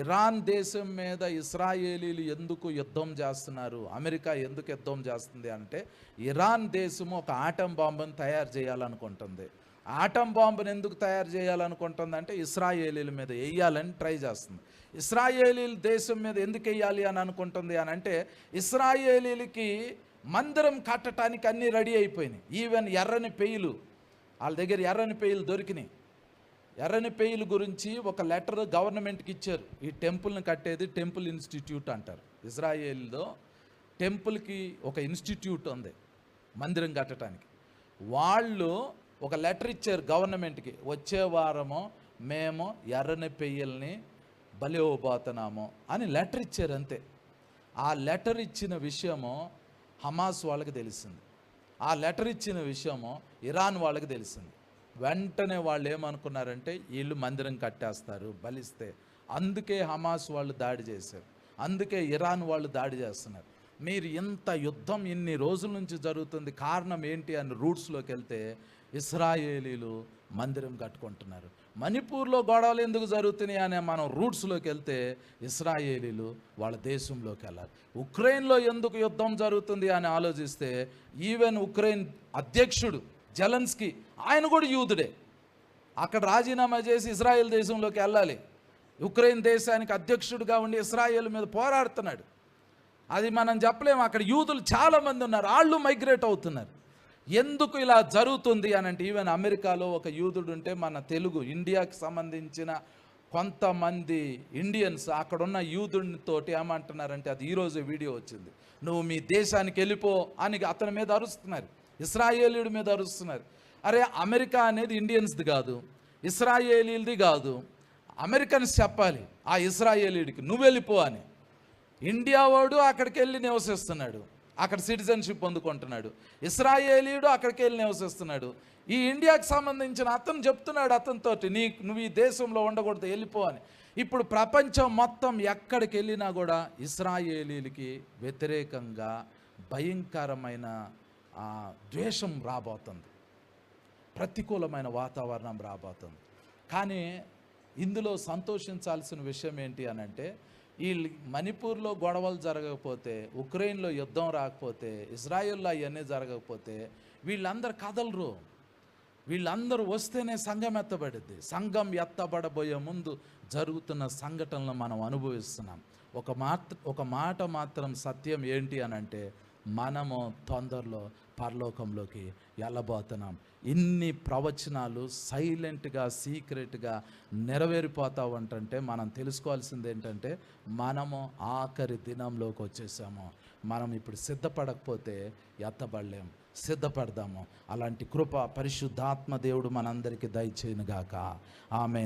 Iran దేశం మీద ఇస్రాయేలీలు ఎందుకు యుద్ధం చేస్తున్నారు? అమెరికా ఎందుకు యుద్ధం చేస్తుంది అంటే ఇరాన్ దేశము ఒక ఆటం బాంబును తయారు చేయాలనుకుంటుంది. ఆటం బాంబును ఎందుకు తయారు చేయాలనుకుంటుంది అంటే ఇస్రాయేలీల మీద వేయాలని ట్రై చేస్తుంది. ఇస్రాయేలీల దేశం మీద ఎందుకు వేయాలి అని అనుకుంటుంది అని అంటే ఇస్రాయేలీలకి మందిరం కట్టడానికి అన్నీ రెడీ అయిపోయినాయి. ఈవెన్ ఎర్రని పెయ్యలు వాళ్ళ దగ్గర ఎర్రని పెయ్యలు దొరికినాయి. ఎర్రని పేయిల గురించి ఒక లెటర్ గవర్నమెంట్కి ఇచ్చారు. ఈ టెంపుల్ని కట్టేది టెంపుల్ ఇన్స్టిట్యూట్ అంటారు. ఇజ్రాయేల్లో టెంపుల్కి ఒక ఇన్స్టిట్యూట్ ఉంది మందిరం కట్టడానికి వాళ్ళు ఒక లెటర్ ఇచ్చారు గవర్నమెంట్కి. వచ్చే వారము మేము ఎర్రని పెయ్యల్ని బలి అని లెటర్ ఇచ్చారు అంతే. ఆ లెటర్ ఇచ్చిన విషయము హమాస్ వాళ్ళకి తెలిసింది. ఆ లెటర్ ఇచ్చిన విషయము ఇరాన్ వాళ్ళకి తెలిసింది. వెంటనే వాళ్ళు ఏమనుకున్నారంటే వీళ్ళు మందిరం కట్టేస్తారు బలిస్తే. అందుకే హమాస్ వాళ్ళు దాడి చేశారు. అందుకే ఇరాన్ వాళ్ళు దాడి చేస్తున్నారు. మీరు ఇంత యుద్ధం ఇన్ని రోజుల నుంచి జరుగుతుంది కారణం ఏంటి అని రూట్స్లోకి వెళ్తే ఇస్రాయేలీలు మందిరం కట్టుకుంటున్నారు. మణిపూర్లో గొడవలు ఎందుకు జరుగుతున్నాయి అనే మనం రూట్స్లోకి వెళ్తే ఇస్రాయేలీలు వాళ్ళ దేశంలోకి వెళ్ళాలి. ఉక్రెయిన్లో ఎందుకు యుద్ధం జరుగుతుంది అని ఆలోచిస్తే ఈవెన్ ఉక్రెయిన్ అధ్యక్షుడు జలన్స్కి. ఆయన కూడా యూదుడే. అక్కడ రాజీనామా చేసి ఇజ్రాయెల్ దేశంలోకి వెళ్ళాలి. ఉక్రెయిన్ దేశానికి అధ్యక్షుడిగా ఉండి ఇస్రాయేల్ మీద పోరాడుతున్నాడు. అది మనం చెప్పలేము. అక్కడ యూదులు చాలామంది ఉన్నారు. వాళ్ళు మైగ్రేట్ అవుతున్నారు. ఎందుకు ఇలా జరుగుతుంది అని అంటే ఈవెన్ అమెరికాలో ఒక యూదుడు ఉంటే మన తెలుగు ఇండియాకి సంబంధించిన కొంతమంది ఇండియన్స్ అక్కడున్న యూదునితోటి ఏమంటున్నారంటే అది ఈరోజు వీడియో వచ్చింది. నువ్వు మీ దేశానికి వెళ్ళిపో అని అతని మీద అరుస్తున్నారు. ఇస్రాయేలీయుడి మీద అరుస్తున్నారు. అరే అమెరికా అనేది ఇండియన్స్ది కాదు ఇస్రాయేలీలది కాదు. అమెరికన్స్ చెప్పాలి ఆ ఇస్రాయేలీడికి నువ్వు వెళ్ళిపో అని. ఇండియా వాడు అక్కడికి వెళ్ళి నివసిస్తున్నాడు అక్కడ సిటిజన్షిప్ పొందుకుంటున్నాడు. ఇస్రాయేలీయుడు అక్కడికి వెళ్ళి నివసిస్తున్నాడు. ఈ ఇండియాకి సంబంధించిన అతను చెప్తున్నాడు అతనితోటి నీ నువ్వు ఈ దేశంలో ఉండకూడదు వెళ్ళిపో అని. ఇప్పుడు ప్రపంచం మొత్తం ఎక్కడికి వెళ్ళినా కూడా ఇస్రాయేలీలకి వ్యతిరేకంగా భయంకరమైన ద్వేషం రాబోతుంది. ప్రతికూలమైన వాతావరణం రాబోతుంది. కానీ ఇందులో సంతోషించాల్సిన విషయం ఏంటి అని అంటే ఈ మణిపూర్లో గొడవలు జరగకపోతే ఉక్రెయిన్లో యుద్ధం రాకపోతే ఇజ్రాయెల్లో అవన్నీ జరగకపోతే వీళ్ళందరూ కదలరు. వీళ్ళందరూ వస్తేనే సంఘం ఎత్తబడిద్ది. సంఘం ఎత్తబడబోయే ముందు జరుగుతున్న సంఘటనలు మనం అనుభవిస్తున్నాం. ఒక మాత్ర ఒక మాట మాత్రం సత్యం ఏంటి అని అంటే మనము తొందరలో పరలోకంలోకి వెళ్ళబోతున్నాం. ఇన్ని ప్రవచనాలు సైలెంట్గా సీక్రెట్గా నెరవేరిపోతా ఉంటుంటే మనం తెలుసుకోవాల్సింది ఏంటంటే మనము ఆఖరి దినంలోకి వచ్చేసాము. మనం ఇప్పుడు సిద్ధపడకపోతే ఎత్తబడలేం సిద్ధపడదాము. అలాంటి కృప పరిశుద్ధాత్మ దేవుడు మనందరికీ దయచేయనుగాక. ఆమె